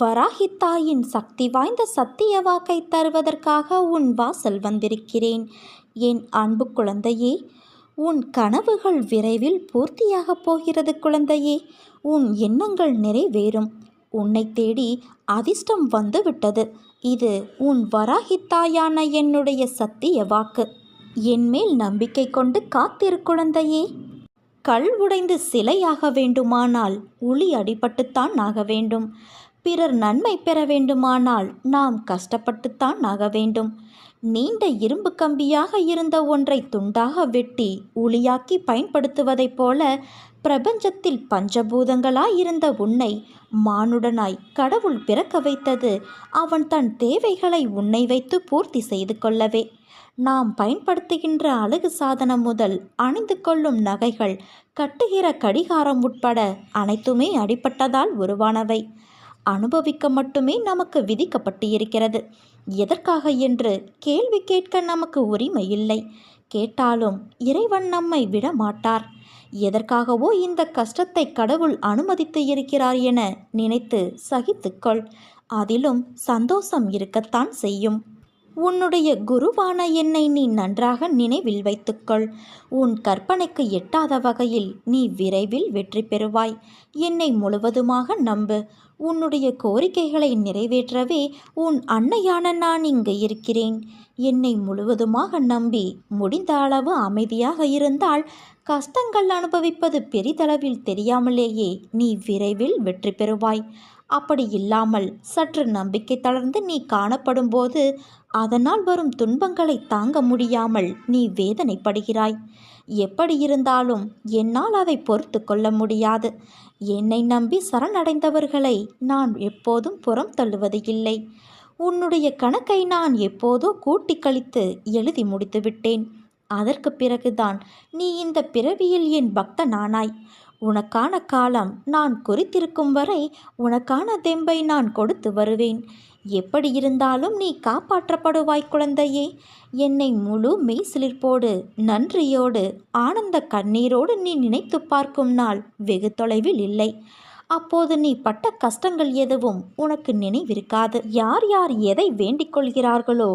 வராகித்தாயின் சக்தி வாய்ந்த சத்திய வாக்கை தருவதற்காக உன் வாசல் வந்திருக்கிறேன். என் அன்பு குழந்தையே உன் கனவுகள் விரைவில் பூர்த்தியாகப் போகிறது குழந்தையே. உன் எண்ணங்கள் நிறைவேறும். உன்னை தேடி அதிர்ஷ்டம் வந்துவிட்டது. இது உன் வராகித்தாயான என்னுடைய சத்திய வாக்கு. என்மேல் நம்பிக்கை கொண்டு காத்திரு குழந்தையே. கல் உடைந்து சிலையாக வேண்டுமானால் உளி அடிபட்டுத்தான் ஆக வேண்டும். பிறர் நன்மை பெற வேண்டுமானால் நாம் கஷ்டப்பட்டுத்தான் ஆக வேண்டும். நீண்ட இரும்பு கம்பியாக இருந்த ஒன்றை துண்டாக வெட்டி உளியாக்கி பயன்படுத்துவதைப் போல பிரபஞ்சத்தில் பஞ்சபூதங்களாய் இருந்த உன்னை மானுடனாய் கடவுள் பிறக்க வைத்தது அவன் தன் தேவைகளை உன்னை வைத்து பூர்த்தி செய்து கொள்ளவே. நாம் பயன்படுத்துகின்ற அழகு சாதனம் முதல் அணிந்து கொள்ளும் நகைகள் கட்டுகிற கடிகாரம் உட்பட அனைத்துமே அடிப்பட்டதால் உருவானவை. அனுபவிக்க மட்டுமே நமக்கு விதிக்கப்பட்டு இருக்கிறது எதற்காக என்று கேள்வி கேட்க நமக்கு உரிமை இல்லை கேட்டாலும் இறைவன் நம்மை விட மாட்டார் எதற்காகவோ இந்த கஷ்டத்தை கடவுள் அனுமதித்து இருக்கிறார் என நினைத்து சகித்துக்கொள். அதிலும் சந்தோஷம் இருக்கத்தான் செய்யும். உன்னுடைய குருவான என்னை நீ நன்றாக நினைவில் வைத்துக்கொள். உன் கற்பனைக்கு எட்டாத வகையில் நீ விரைவில் வெற்றி பெறுவாய். என்னை முழுவதுமாக நம்பு. உன்னுடைய கோரிக்கைகளை நிறைவேற்றவே உன் அன்னையான நான் இங்கு இருக்கிறேன். என்னை முழுவதுமாக நம்பி முடிந்த அளவு அமைதியாக இருந்தால் கஷ்டங்கள் அனுபவிப்பது பெரிதளவில் தெரியாமலேயே நீ விரைவில் வெற்றி பெறுவாய். அப்படி இல்லாமல் சற்று நம்பிக்கை தளர்ந்து நீ காணப்படும்போது அதனால் வரும் துன்பங்களை தாங்க முடியாமல் நீ வேதனைப்படுகிறாய். எப்படி இருந்தாலும் என்னால் அதை பொறுத்து கொள்ள முடியாது. என்னை நம்பி சரணடைந்தவர்களை நான் எப்போதும் புறம் தள்ளுவது இல்லை. உன்னுடைய கணக்கை நான் எப்போதோ கூட்டி கழித்து எழுதி முடித்துவிட்டேன். அதற்கு பிறகுதான் நீ இந்த பிறவியில் என் பக்தனானாய். உனக்கான காலம் நான் குறித்திருக்கும் வரை உனக்கான தெம்பை நான் கொடுத்து வருவேன். எப்படி இருந்தாலும் நீ காப்பாற்றப்படுவாய் குழந்தையே. என்னை முழு மெய்சிலிர்ப்போடு நன்றியோடு ஆனந்த கண்ணீரோடு நீ நினைத்து பார்க்கும் நாள் வெகு தொலைவில் இல்லை. அப்போது நீ பட்ட கஷ்டங்கள் எதுவும் உனக்கு நினைவிருக்காது. யார் யார் எதை வேண்டிக் கொள்கிறார்களோ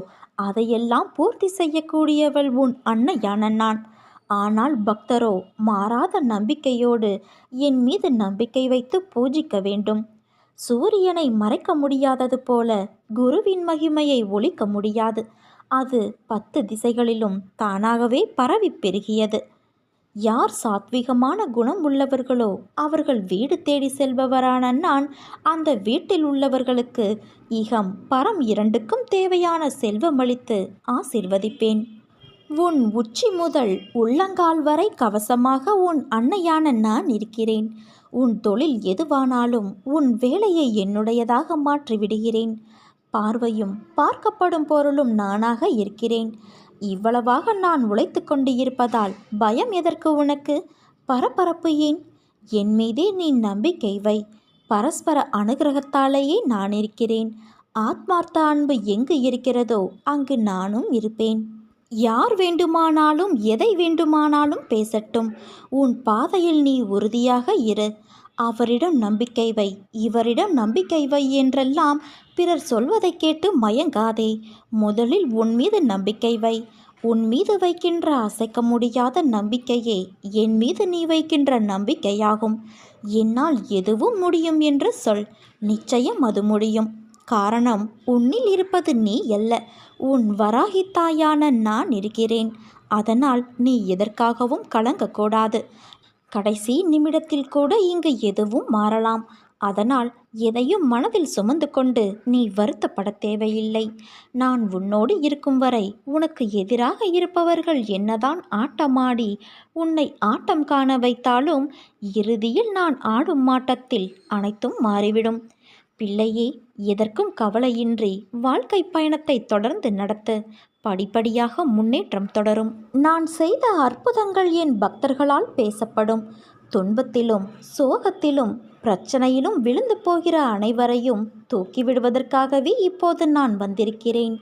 அதையெல்லாம் பூர்த்தி செய்யக்கூடியவள் உன் அன்னையான நான். ஆனால் பக்தரோ மாறாத நம்பிக்கையோடு என் மீது நம்பிக்கை வைத்து பூஜிக்க வேண்டும். சூரியனை மறைக்க முடியாதது போல குருவின் மகிமையை ஒழிக்க முடியாது. அது பத்து திசைகளிலும் தானாகவே பரவி பெருகியது. யார் சாத்விகமான குணம் உள்ளவர்களோ அவர்கள் வீடு தேடி செல்பவரான நான் அந்த வீட்டில் உள்ளவர்களுக்கு இகம் பரம் இரண்டுக்கும் தேவையான செல்வமளித்து ஆசிர்வதிப்பேன். உன் உச்சி முதல் உள்ளங்கால் வரை கவசமாக உன் அன்னையான நான் இருக்கிறேன். உன் தொழில் எதுவானாலும் உன் வேலையை என்னுடையதாக மாற்றி விடுகிறேன் பார்வையும் பார்க்கப்படும் பொருளும் நானாக இருக்கிறேன். இவ்வளவாக நான் உழைத்து கொண்டு இருப்பதால் பயம் எதற்கு உனக்கு? பரபரப்பு ஏன்? என் மீதே நீ நம்பிக்கை வை. பரஸ்பர அனுகிரகத்தாலேயே நான் இருக்கிறேன். ஆத்மார்த்த அன்பு எங்கு இருக்கிறதோ அங்கு நானும் இருப்பேன். யார் வேண்டுமானாலும் எதை வேண்டுமானாலும் பேசட்டும். உன் பாதையில் நீ உறுதியாக இரு. அவரிடம் நம்பிக்கை வை. இவரிடம் நம்பிக்கை வை என்றெல்லாம் பிறர் சொல்வதை கேட்டு மயங்காதே. முதலில் உன் மீது நம்பிக்கை வை. உன் மீது வைக்கின்ற அசைக்க முடியாத நம்பிக்கையே என் மீது நீ வைக்கின்ற நம்பிக்கையாகும். என்னால் எதுவும் முடியும் என்று சொல். நிச்சயம் அது முடியும். காரணம் உன்னில் இருப்பது நீ அல்ல. உன் வராகித்தாயான நான் இருக்கிறேன். அதனால் நீ எதற்காகவும் கலங்கக்கூடாது. கடைசி நிமிடத்தில் கூட இங்கு எதுவும் மாறலாம். அதனால் எதையும் மனதில் சுமந்து கொண்டு நீ வருத்தப்பட தேவையில்லை. நான் உன்னோடு இருக்கும் வரை உனக்கு எதிராக இருப்பவர்கள் என்னதான் ஆட்டமாடி உன்னை ஆட்டம் காண வைத்தாலும் இறுதியில் நான் ஆடும் ஆட்டத்தில் அனைத்தும் மாறிவிடும். பிள்ளையே எதற்கும் கவலையின்றி வாழ்க்கை பயணத்தை தொடர்ந்து நடத்து. படிப்படியாக முன்னேற்றம் தொடரும். நான் செய்த அற்புதங்கள் என் பக்தர்களால் பேசப்படும். துன்பத்திலும் சோகத்திலும் பிரச்சனையிலும் விழுந்து போகிற அனைவரையும் தூக்கிவிடுவதற்காகவே இப்போது நான் வந்திருக்கிறேன்.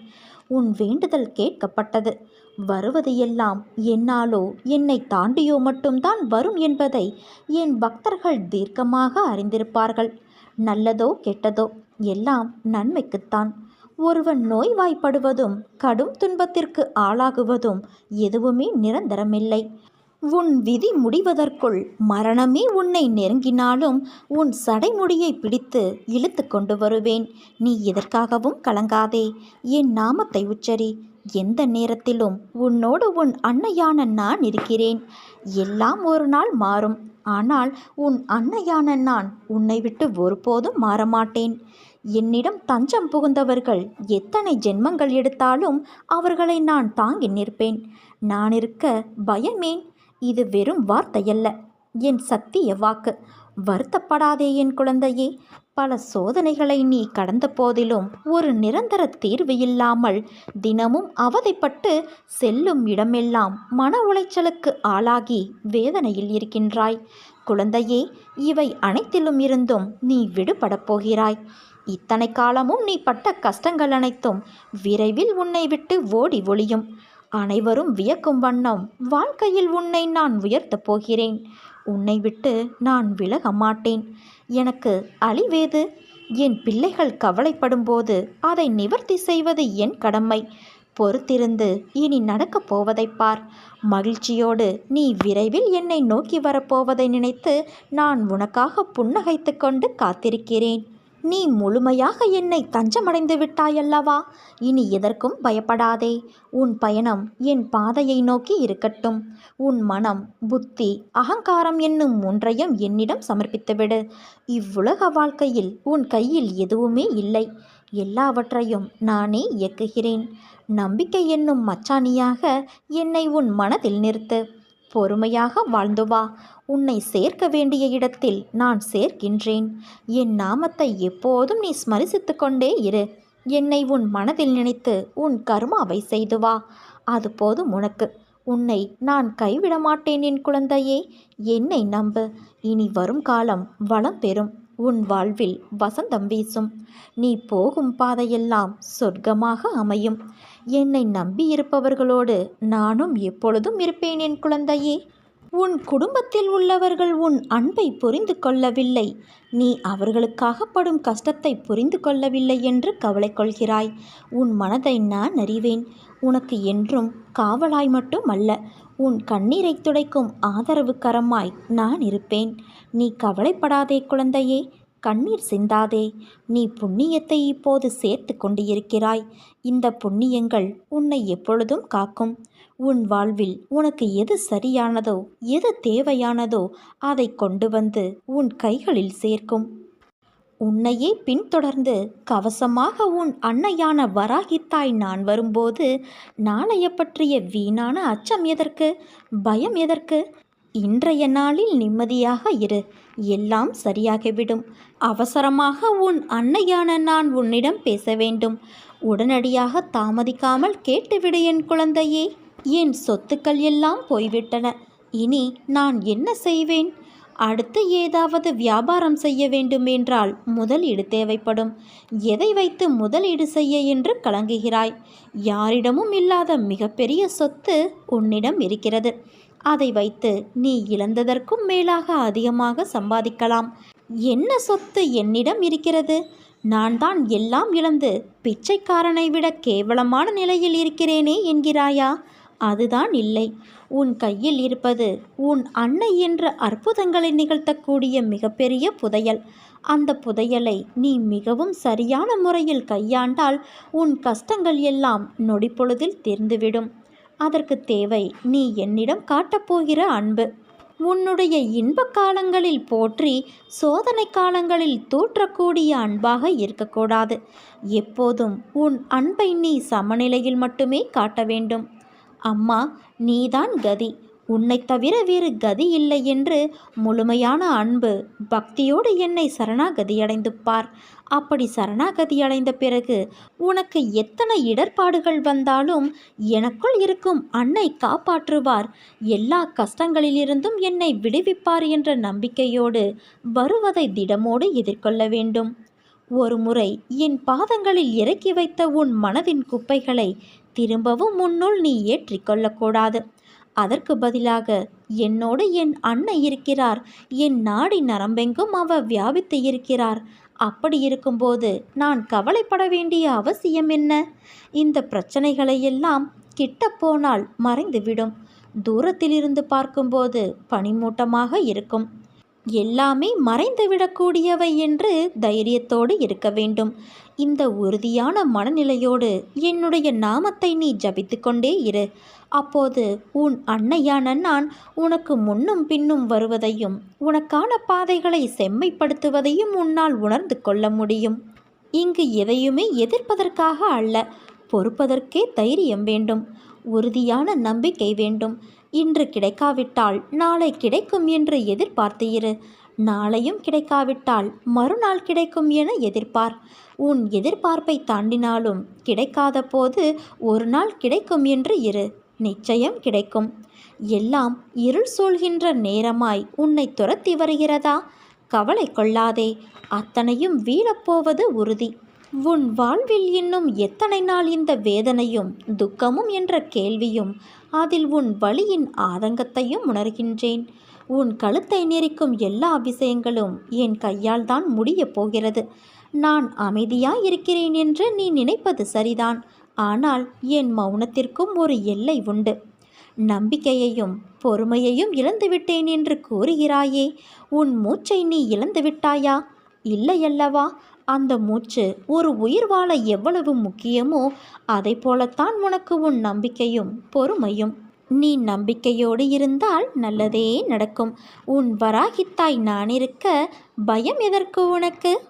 உன் வேண்டுதல் கேட்கப்பட்டது. வருவது எல்லாம் என்னாலோ என்னை தாண்டியோ மட்டும்தான் வரும் என்பதை என் பக்தர்கள் தீர்க்கமாக அறிந்திருப்பார்கள். நல்லதோ கெட்டதோ எல்லாம் நன்மைக்குத்தான். ஒருவன் நோய்வாய்ப்படுவதும் கடும் துன்பத்திற்கு ஆளாகுவதும் எதுவுமே நிரந்தரமில்லை. உன் விதி முடிவதற்குள் மரணமே உன்னை நெருங்கினாலும் உன் சடைமுடியை பிடித்து இழுத்து கொண்டு வருவேன். நீ எதற்காகவும் கலங்காதே. என் நாமத்தை உச்சரி. எந்த நேரத்திலும் உன்னோடு உன் அன்னையான நான் இருக்கிறேன். எல்லாம் ஒரு நாள் மாறும். ஆனால் உன் அன்னையான நான் உன்னை விட்டு ஒருபோதும் மாறமாட்டேன். என்னிடம் தஞ்சம் புகுந்தவர்கள் எத்தனை ஜென்மங்கள் எடுத்தாலும் அவர்களை நான் தாங்கி நிற்பேன். நான் இருக்க பயமேன்? இது வெறும் வார்த்தையல்ல. என் சத்திய வாக்கு. வருத்தப்படாதே என் குழந்தையே. பல சோதனைகளை நீ கடந்த போதிலும் ஒரு நிரந்தர தீர்வு இல்லாமல் தினமும் அவதைப்பட்டு செல்லும் இடமெல்லாம் மன உளைச்சலுக்கு ஆளாகி வேதனையில் இருக்கின்றாய். குழந்தையே இவை அனைத்திலும் இருந்தும் நீ விடுபடப் போகிறாய். இத்தனை காலமும் நீ பட்ட கஷ்டங்கள் அனைத்தும் விரைவில் உன்னை விட்டு ஓடி ஒளியும். அனைவரும் வியக்கும் வண்ணம் வாழ்க்கையில் உன்னை நான் உயர்த்தப் போகிறேன். உன்னை விட்டு நான் விலக மாட்டேன். எனக்கு அழிவேது? என் பிள்ளைகள் கவலைப்படும்போது அதை நிவர்த்தி செய்வது என் கடமை. பொறுத்திருந்து இனி நடக்கப் போவதைப் பார். மகிழ்ச்சியோடு நீ விரைவில் என்னை நோக்கி வரப்போவதை நினைத்து நான் உனக்காக புன்னகைத்து கொண்டு காத்திருக்கிறேன். நீ முழுமையாக என்னை தஞ்சமடைந்து விட்டாயல்லவா? இனி எதற்கும் பயப்படாதே. உன் பயணம் என் பாதையை நோக்கி இருக்கட்டும். உன் மனம் புத்தி அகங்காரம் என்னும் மூன்றையும் என்னிடம் சமர்ப்பித்துவிடு. இவ்வுலக வாழ்க்கையில் உன் கையில் எதுவுமே இல்லை. எல்லாவற்றையும் நானே இயக்குகிறேன். நம்பிக்கை என்னும் மச்சானியாக என்னை உன் மனதில் நிறுத்து. பொறுமையாக வாழ்ந்து வா. உன்னை சேர்க்க வேண்டிய இடத்தில் நான் சேர்க்கின்றேன். என் நாமத்தை எப்போதும் நீ ஸ்மரிசித்து கொண்டே இரு. என்னை உன் மனதில் நினைத்து உன் கர்மாவை செய்து வா. அது போதும் உனக்கு. உன்னை நான் கைவிட மாட்டேன் என் குழந்தையே. என்னை நம்பு. இனி வரும் காலம் வளம் பெறும். உன் வாழ்வில் வசந்தம் வீசும். நீ போகும் பாதையெல்லாம் சொர்க்கமாக அமையும். என்னை நம்பியிருப்பவர்களோடு நானும் எப்பொழுதும் இருப்பேன் என் குழந்தையே. உன் குடும்பத்தில் உள்ளவர்கள் உன் அன்பை புரிந்து கொள்ளவில்லை. நீ அவர்களுக்காக படும் கஷ்டத்தை புரிந்து கொள்ளவில்லை என்று கவலை கொள்கிறாய். உன் மனதை நான் அறிவேன். உனக்கு என்றும் காவலாய் மட்டும் அல்ல உன் கண்ணீரை துடைக்கும் ஆதரவு கரமாய் நான் இருப்பேன். நீ கவலைப்படாதே குழந்தையே. கண்ணீர் சிந்தாதே நீ புண்ணியத்தை இப்போது சேர்த்து கொண்டிருக்கிறாய். இந்த புண்ணியங்கள் உன்னை எப்பொழுதும் காக்கும். உன் வாழ்வில் உனக்கு எது சரியானதோ எது தேவையானதோ அதை கொண்டு வந்து உன் கைகளில் சேர்க்கும். உன்னையே பின்தொடர்ந்து கவசமாக உன் அன்னையான வராகித்தாய் நான் வரும்போது நாளைய பற்றிய வீணான அச்சம் எதற்கு? பயம் எதற்கு? இன்றைய நாளில் நிம்மதியாக இரு. எல்லாம் சரியாகிவிடும். அவசரமாக உன் அன்னையான நான் உன்னிடம் பேச வேண்டும். உடனடியாக தாமதிக்காமல் கேட்டுவிடு என் குழந்தையே. என் சொத்துக்கள் எல்லாம் போய்விட்டன. இனி நான் என்ன செய்வேன்? அடுத்து ஏதாவது வியாபாரம் செய்ய வேண்டுமென்றால் முதலீடு தேவைப்படும். எதை வைத்து முதலீடு செய்ய என்று கலங்குகிறாய்? யாரிடமும் இல்லாத மிகப்பெரிய சொத்து உன்னிடம் இருக்கிறது. அதை வைத்து நீ இழந்ததற்கும் மேலாக அதிகமாக சம்பாதிக்கலாம். என்ன சொத்து என்னிடம் இருக்கிறது? நான் தான் எல்லாம் இழந்து பிச்சைக்காரனை விட கேவலமான நிலையில் இருக்கிறேனே என்கிறாயா? அதுதான் இல்லை. உன் கையில் இருப்பது உன் அன்னை என்ற அற்புதங்களை நிகழ்த்தக்கூடிய மிகப்பெரிய புதையல். அந்த புதையலை நீ மிகவும் சரியான முறையில் கையாண்டால் உன் கஷ்டங்கள் எல்லாம் நொடிப்பொழுதில் தீர்ந்துவிடும். அதற்கு தேவை நீ என்னிடம் காட்டப்போகிற அன்பு. உன்னுடைய இன்ப காலங்களில் போற்றி சோதனை காலங்களில் தூற்றக்கூடிய அன்பாக இருக்கக்கூடாது. எப்போதும் உன் அன்பை நீ சமநிலையில் மட்டுமே காட்ட வேண்டும். அம்மா நீதான் கதி. உன்னை தவிர வேறு கதி இல்லை என்று முழுமையான அன்பு பக்தியோடு என்னை சரணாகதி அடைந்து பார். அப்படி சரணாகதி அடைந்த பிறகு உனக்கு எத்தனை இடர்பாடுகள் வந்தாலும் எனக்குள் இருக்கும் அன்னை காப்பாற்றுவார். எல்லா கஷ்டங்களிலிருந்தும் என்னை விடுவிப்பார் என்ற நம்பிக்கையோடு வருவதை திடமோடு எதிர்கொள்ள வேண்டும். ஒரு முறை என் பாதங்களில் இறக்கி வைத்த உன் மனதின் குப்பைகளை திரும்பவும் முன்னுள் நீ ஏற்றிக்கொள்ளக்கூடாது அதற்கு பதிலாக என்னோடு என் அண்ணன் இருக்கிறார். என் நாடி நரம்பெங்கும் அவர் வியாபித்து இருக்கிறார். அப்படி இருக்கும்போது நான் கவலைப்பட வேண்டிய அவசியம் என்ன? இந்த பிரச்சனைகளையெல்லாம் கிட்ட போனால் மறைந்துவிடும். தூரத்திலிருந்து பார்க்கும்போது பனிமூட்டமாக இருக்கும். எல்லாமே மறைந்துவிடக்கூடியவை என்று தைரியத்தோடு இருக்க வேண்டும். இந்த உறுதியான மனநிலையோடு என்னுடைய நாமத்தை நீ ஜபித்து கொண்டே இரு. அப்போது உன் அன்னையான நான் உனக்கு முன்னும் பின்னும் வருவதையும் உனக்கான பாதைகளை செம்மைப்படுத்துவதையும் உன்னால் உணர்ந்து கொள்ள முடியும். இங்கு எதையுமே எதிர்ப்பதற்காக அல்ல பொறுப்பதற்கே தைரியம் வேண்டும் உறுதியான நம்பிக்கை வேண்டும். இன்று கிடைக்காவிட்டால் நாளை கிடைக்கும் என்று எதிர்பார்த்து இரு. நாளையும் கிடைக்காவிட்டால் மறுநாள் கிடைக்கும் என எதிர்பார் உன் எதிர்பார்ப்பை தாண்டினாலும் கிடைக்காத போது ஒரு நாள் கிடைக்கும் என்று இரு நிச்சயம் கிடைக்கும். எல்லாம் இருள் சூழ்கின்ற நேரமாய் உன்னை துரத்தி வருகிறதா? கவலை கொள்ளாதே அத்தனையும் வீழப்போவது உறுதி. உன் வாழ்வில் இன்னும் எத்தனை நாள் இந்த வேதனையும் துக்கமும் என்ற கேள்வியும் அதில் உன் வழியின் ஆதங்கத்தையும் உணர்கின்றேன். உன் கழுத்தை நெரிக்கும் எல்லா விஷயங்களும் என் கையால் தான் முடியப் போகிறது. நான் அமைதியாக இருக்கிறேன் என்று நீ நினைப்பது சரிதான். ஆனால் என் மௌனத்திற்கும் ஒரு எல்லை உண்டு. நம்பிக்கையையும் பொறுமையையும் இழந்துவிட்டேன் என்று கூறுகிறாயே உன் மூச்சை நீ இழந்து விட்டாயா இல்லையல்லவா? அந்த மூச்சு ஒரு உயிர் வாழ எவ்வளவு முக்கியமோ அதை போலத்தான் உனக்கு உன் நம்பிக்கையும் பொறுமையும். நீ நம்பிக்கையோடு இருந்தால் நல்லதே நடக்கும். உன் வராகித்தாய் நான் இருக்க பயம் எதற்கு உனக்கு?